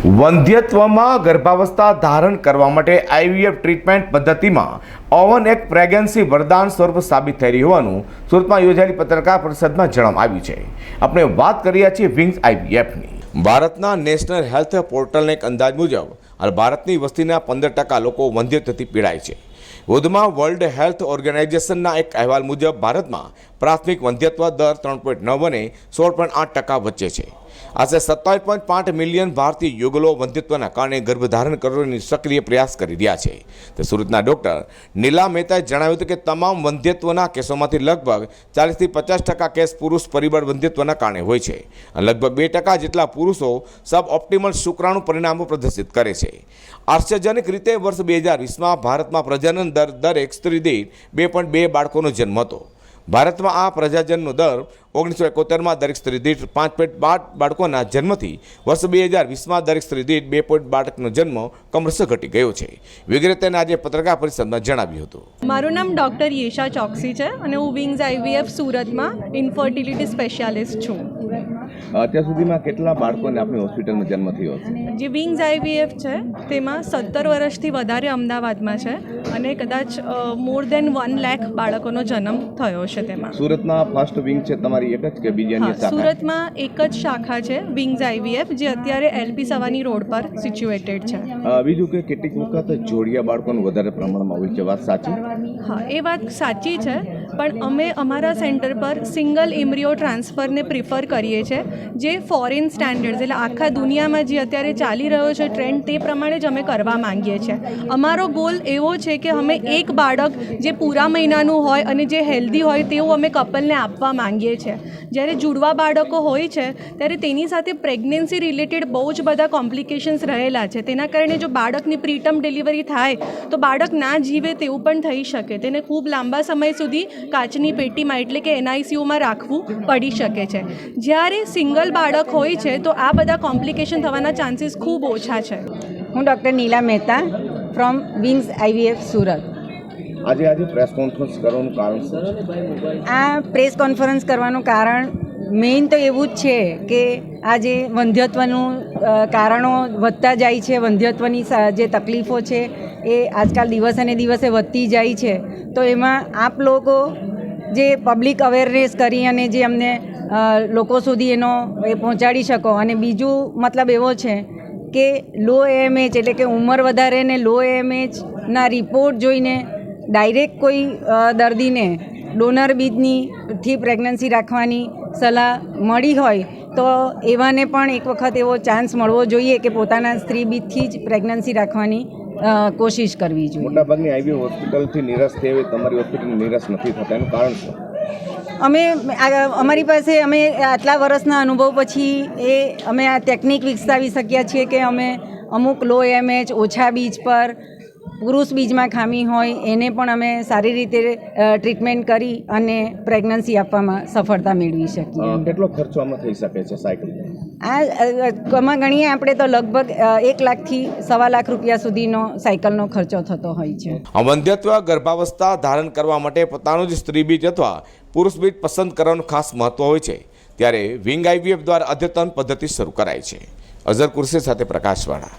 વંધ્યત્વમાં ગર્ભાવસ્થા ધારણ કરવા માટે આઈવીએફ ટ્રીટમેન્ટ પદ્ધતિમાં ઓવન એક પ્રેગ્નન્સી વરદાન સ્વરૂપ સાબિત થઈ રહ્યું હોવાનું સુરતમાં યોજાયેલી પત્રકાર પરિષદમાં જણાવવામાં આવ્યું છે. આપણે વાત કરી રહ્યા છીએ વિંગ્સ આઈવીએફની. ભારતના નેશનલ હેલ્થ પોર્ટલના એક અંદાજ મુજબ, હાલ ભારતની વસ્તીના પંદર ટકા લોકો વંધ્યત્વથી પીડાય છે. વધુમાં વર્લ્ડ હેલ્થ ઓર્ગેનાઇઝેશનના એક અહેવાલ મુજબ, ભારતમાં પ્રાથમિક વંધ્યત્વ દર ત્રણ પોઈન્ટ નવ અને સોળ પોઈન્ટ આઠ ટકા વચ્ચે છે. આશરે સત્તાવીસ પોઈન્ટ પાંચ મિલિયન ભારતીય યુગલો વંધ્યત્વના કારણે ગર્ભધારણ કરવાની સક્રિય પ્રયાસ કરી રહ્યા છે. તો સુરતના ડોક્ટર નીલા મહેતાએ જણાવ્યું હતું કે તમામ વંધ્યત્વના કેસોમાંથી લગભગ ચાલીસથી પચાસ ટકા કેસ પુરુષ પરિબળ વંધ્યત્વના કારણે હોય છે લગભગ બે ટકા જેટલા પુરુષો સબ ઓપ્ટિમલ શુક્રાણુ પરિણામો પ્રદર્શિત કરે છે. આશ્ચર્યજનક રીતે વર્ષ બે હજાર વીસમાં ભારતમાં પ્રજનન દર દરેક સ્ત્રી દીઠ બે પોઈન્ટ બે બાળકોનો જન્મ હતો. ભારતમાં આ પ્રજાજનનો દર ઓગણીસો એકોતેરમાં દરેક સ્ત્રી દીઠ પાંચ પોઈન્ટ બાર બાળકોના જન્મથી વર્ષ બે હજાર વીસમાં દરેક સ્ત્રી દીઠ બે પોઈન્ટ બાળકનો જન્મ કમરસ ઘટી ગયો છે. વિગેરે તેને આજે પત્રકાર પરિષદમાં જણાવ્યું હતું. મારું નામ ડૉક્ટર યેશા ચોકસી છે અને હું વિંગ્સ આઈવીએફ સુરતમાં ઇન્ફર્ટિલિટી સ્પેશિયાલિસ્ટ છું. અત્યાર સુધીમાં કેટલા બાળકોને આપણી હોસ્પિટલમાં જન્મ થયો છે? જે વિંગ્સ આઈવીએફ છે તેમાં સત્તર વર્ષથી વધારે અમદાવાદમાં છે અને કદાચ મોર દેન વન લેખ બાળકોનો જન્મ થયો છે. તેમાં. સુરતમાં ફર્સ્ટ વિંગ છે તમારી એક જ કે બીજી અન્ય સુરતમાં એક જ શાખા છે વિંગ્સ આઈવીએફ જે અત્યારે એલપી સવાની રોડ પર સિચ્યુએટેડ છે. બીજું કે કેટલીક વખત જોડિયા બાળકોનું વધારે પ્રમાણમાં હોય છે વાત સાચી? હા એ વાત સાચી છે પણ અમે અમારા સેન્ટર પર સિંગલ ઇમ્રિયો ટ્રાન્સફરને પ્રિફર કરીએ છીએ જે ફોરેન સ્ટાન્ડર્ડ્સ, એટલે આખા દુનિયામાં જે અત્યારે ચાલી રહ્યો છે ટ્રેન્ડ, તે પ્રમાણે જ અમે કરવા માંગીએ છીએ. અમારો ગોલ એવો છે કે અમે એક બાળક જે પૂરા મહિનાનું હોય અને જે હેલ્ધી હોય તેવું અમે કપલને આપવા માંગીએ છીએ. જ્યારે જુડવા બાળકો હોય છે, ત્યારે તેની સાથે પ્રેગ્નન્સી રિલેટેડ બહુ જ બધા કોમ્પ્લિકેશન્સ રહેલા છે. તેના કારણે જો બાળકની પ્રીટર્મ ડિલિવરી થાય, તો બાળક ના જીવે તેવું પણ થઈ શકે. તેને ખૂબ લાંબા સમય સુધી કાચની પેટીમાં એટલે કે એનઆઈસીયુમાં રાખવું પડી શકે છે. જ્યારે સિંગલ બાળક હોય છે તો આ બધા કોમ્પ્લિકેશન થવાના ચાન્સીસ ખૂબ ઓછા છે. હું doctor Neela Mehta from wings IVF Surat. આજે આજે પ્રેસ કોન્ફરન્સ કરવાનું કારણ આ પ્રેસ કોન્ફરન્સ કરવાનું કારણ મેઇન તો એવું જ છે કે આ જે વંધ્યત્વનું કારણો વધતા જાય છે, વંધ્યત્વની જે તકલીફો છે, એ આજકાલ દિવસે દિવસે વધતી જાય છે. તો એમાં આપ લોકો જે પબ્લિક અવેરનેસ કરી અને જે અમને લોકો સુધી એનો, એ પહોંચાડી શકો. અને બીજું મતલબ એવો છે કે લો એએમએચ એટલે કે ઉંમર વધારે ને લો એએમએચના રિપોર્ટ જોઈને ડાયરેક્ટ કોઈ દર્દીને ડોનર બીજની થી પ્રેગ્નન્સી રાખવાની સલાહ મળી હોય તો એવાને પણ એક વખત એવો ચાન્સ મળવો જોઈએ કે પોતાના સ્ત્રી બીજથી જ પ્રેગ્નન્સી રાખવાની કોશિશ કરવી જોઈએ. મોટાભાગની આઈવી હોસ્પિટલથી નિરાશ થઈ તમારી હોસ્પિટલ નિરાશ નથી થતા. એનું કારણ શું? અમે અમારી પાસે અમે આટલા વર્ષના અનુભવ પછી એ અમે આ ટેકનિક વિકસાવી શક્યા છીએ કે અમે અમુક લો એમએચ ઓછા બીજ પર પુરુષ બીજમાં ખામી હોય એને પણ અમે સારી રીતે ટ્રીટમેન્ટ કરી અને પ્રેગ્નન્સી આપવામાં સફળતા મેળવી શકીએ. કેટલો ખર્ચો આમાં થઈ શકે છે સાયકલ આ ગણીએ આપણે તો લગભગ એક લાખથી સવા લાખ રૂપિયા સુધીનો સાયકલનો ખર્ચો થતો હોય છે. વંધ્યત્વ ગર્ભાવસ્થા ધારણ કરવા માટે પોતાનું જ સ્ત્રી બીજ અથવા પુરુષ બીજ પસંદ કરવાનું ખાસ મહત્વ હોય છે. ત્યારે વિંગ આઈવીએફ દ્વારા અદ્યતન પદ્ધતિ શરૂ કરાઈ છે. અઝર કુરશી સાથે પ્રકાશવાળા.